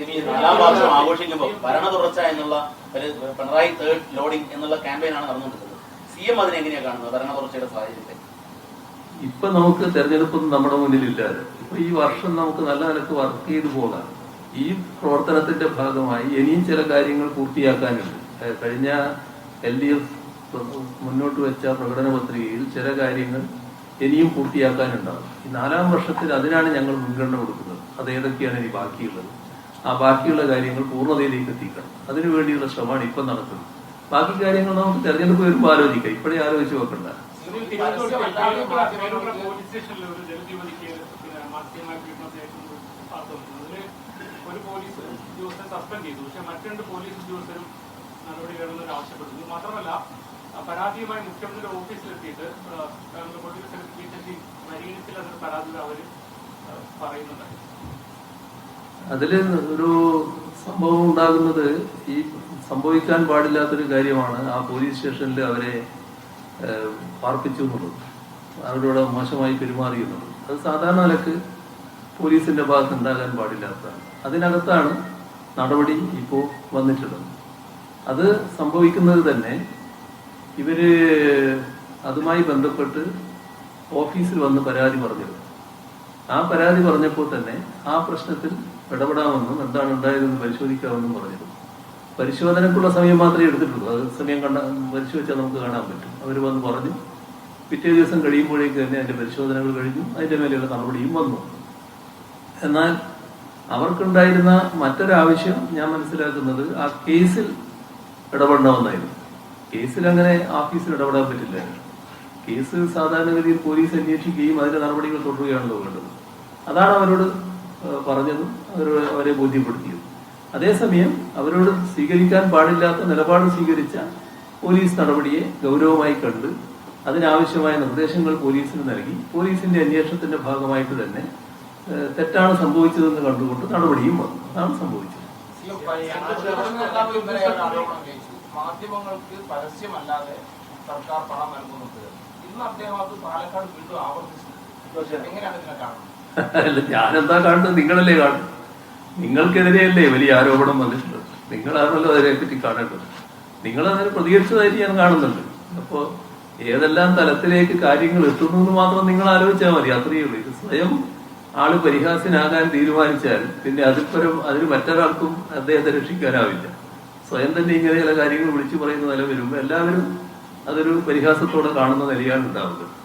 ഈ നാലാം വർഷം ആഘോഷിക്കുമ്പോൾ ഭരണ തുടർച്ച എന്നുള്ള ഒരു പിണറായി തേർഡ് ലോഡിംഗ് എന്നുള്ള ക്യാമ്പയിനാണ് നടന്നുകൊണ്ടിരിക്കുന്നത്. സി എം അതിനെ എങ്ങനെയാണ് കാണുന്നത്? ഭരണ തുടർച്ചയുടെ സാഹചര്യത്തെ. ഇപ്പൊ നമുക്ക് തെരഞ്ഞെടുപ്പൊന്നും നമ്മുടെ മുന്നിലില്ലാതെ ഇപ്പൊ ഈ വർഷം നമുക്ക് നല്ല നിലയ്ക്ക് വർക്ക് ചെയ്തു പോകാം. ഈ പ്രവർത്തനത്തിന്റെ ഭാഗമായി ഇനിയും ചില കാര്യങ്ങൾ പൂർത്തിയാക്കാനുണ്ട്. കഴിഞ്ഞ എൽ ഡി എഫ് മുന്നോട്ട് വെച്ച പ്രകടന പത്രികയിൽ ചില കാര്യങ്ങൾ ഇനിയും പൂർത്തിയാക്കാനുണ്ടാവും. ഈ നാലാം വർഷത്തിൽ അതിനാണ് ഞങ്ങൾ മുൻഗണന കൊടുക്കുന്നത്. അത് ഏതൊക്കെയാണ് ഇനി ബാക്കിയുള്ളത്? ആ ബാക്കിയുള്ള കാര്യങ്ങൾ പൂർണതയിലേക്ക് എത്തിക്കണം. അതിനു വേണ്ടിയുള്ള ശ്രമമാണ് ഇപ്പം നടക്കുന്നത്. ബാക്കി കാര്യങ്ങൾ നമുക്ക് തെരഞ്ഞെടുപ്പ് വരുമ്പോൾ ആലോചിക്കാം. ഇപ്പോഴേ ആലോചിച്ച് നോക്കണ്ട. ഒരു പോലീസ് സസ്പെൻഡ് ചെയ്തു ആവശ്യപ്പെടുന്നു മാത്രമല്ല പരാതിയുമായി മുഖ്യമന്ത്രിയുടെ ഓഫീസിലെത്തിയിട്ട് പരാതി അവർ പറയുന്നുണ്ടായി അതിൽ ഒരു സംഭവം ഉണ്ടാകുന്നത് ഈ സംഭവിക്കാൻ പാടില്ലാത്തൊരു കാര്യമാണ് ആ പോലീസ് സ്റ്റേഷനിൽ അവരെ പാർപ്പിച്ചു എന്നുള്ളത് അവരോട് മോശമായി പെരുമാറി എന്നുള്ളത് അത് സാധാരണ നിലയ്ക്ക് പോലീസിന്റെ ഭാഗത്ത് ഉണ്ടാകാൻ പാടില്ലാത്തതാണ്. അതിനകത്താണ് നടപടി ഇപ്പോൾ വന്നിട്ടുള്ളത്. അത് സംഭവിക്കുന്നത് തന്നെ ഇവർ അതുമായി ബന്ധപ്പെട്ട് ഓഫീസിൽ വന്ന് പരാതി പറഞ്ഞിരുന്നു. ആ പരാതി പറഞ്ഞപ്പോൾ തന്നെ ആ പ്രശ്നത്തിൽ ഇടപെടാമെന്നും എന്താണ് ഉണ്ടായതെന്ന് പരിശോധിക്കാമെന്നും പറഞ്ഞിരുന്നു. പരിശോധനക്കുള്ള സമയം മാത്രമേ എടുത്തിട്ടുള്ളൂ. അത് സമയം കണ്ട പരിശോധിച്ചാൽ നമുക്ക് കാണാൻ പറ്റും. അവർ വന്ന് പറഞ്ഞു പിറ്റേ ദിവസം കഴിയുമ്പോഴേക്ക് തന്നെ അതിന്റെ പരിശോധനകൾ കഴിഞ്ഞു. അതിന്റെ മേലെയുള്ള നടപടിയും വന്നു. എന്നാൽ അവർക്കുണ്ടായിരുന്ന മറ്റൊരാവശ്യം ഞാൻ മനസ്സിലാക്കുന്നത് ആ കേസിൽ ഇടപെടണമെന്നായിരുന്നു. കേസിൽ അങ്ങനെ ഓഫീസിൽ ഇടപെടാൻ പറ്റില്ല കേസ് സാധാരണഗതിയിൽ പോലീസ് അന്വേഷിക്കുകയും അതിന്റെ നടപടികൾ തുടരുകയാണല്ലോ വേണ്ടത് അതാണ് അവരോട് പറഞ്ഞതും അവരോട് അവരെ ബോധ്യപ്പെടുത്തിയത്. അതേസമയം അവരോട് സ്വീകരിക്കാൻ പാടില്ലാത്ത നിലപാട് സ്വീകരിച്ച പോലീസ് നടപടിയെ ഗൗരവമായി കണ്ട് അതിനാവശ്യമായ നിർദ്ദേശങ്ങൾ പോലീസിന് നൽകി. പോലീസിന്റെ അന്വേഷണത്തിന്റെ ഭാഗമായിട്ട് തന്നെ തെറ്റാണ് സംഭവിച്ചതെന്ന് കണ്ടുകൊണ്ട് നടപടിയും വന്നു. അതാണ് സംഭവിച്ചത്. മാധ്യമങ്ങൾക്ക് പരസ്യമല്ലാതെ സർക്കാർ പണം നൽകുന്നുണ്ട്. അല്ല ഞാനെന്താ കാണുന്നത്? നിങ്ങളല്ലേ കാണുന്നത്? നിങ്ങൾക്കെതിരെയല്ലേ വലിയ ആരോപണം വന്നിട്ടുള്ളത്? നിങ്ങളാണല്ലോ അതിനെപ്പറ്റി കാണേണ്ടത്. നിങ്ങൾ അതിനെ പ്രതികരിച്ചതായിട്ട് ഞാൻ കാണുന്നുണ്ട്. അപ്പോ ഏതെല്ലാം തലത്തിലേക്ക് കാര്യങ്ങൾ എത്തുന്നു എന്ന് മാത്രം നിങ്ങൾ ആലോചിച്ചാൽ മതി. അത്രയേ ഉള്ളൂ. ഇത് സ്വയം ആൾ പരിഹാസ്യനാകാൻ തീരുമാനിച്ചാൽ പിന്നെ അതിപ്പരം അതിന് മറ്റൊരാൾക്കും അദ്ദേഹത്തെ രക്ഷിക്കാനാവില്ല. സ്വയം തന്നെ ഇങ്ങനെ ചില കാര്യങ്ങൾ വിളിച്ചു പറയുന്ന നില വരുമ്പോൾ എല്ലാവരും അതൊരു പരിഹാസത്തോടെ കാണുന്ന നിലയാണ് ഉണ്ടാവുന്നത്.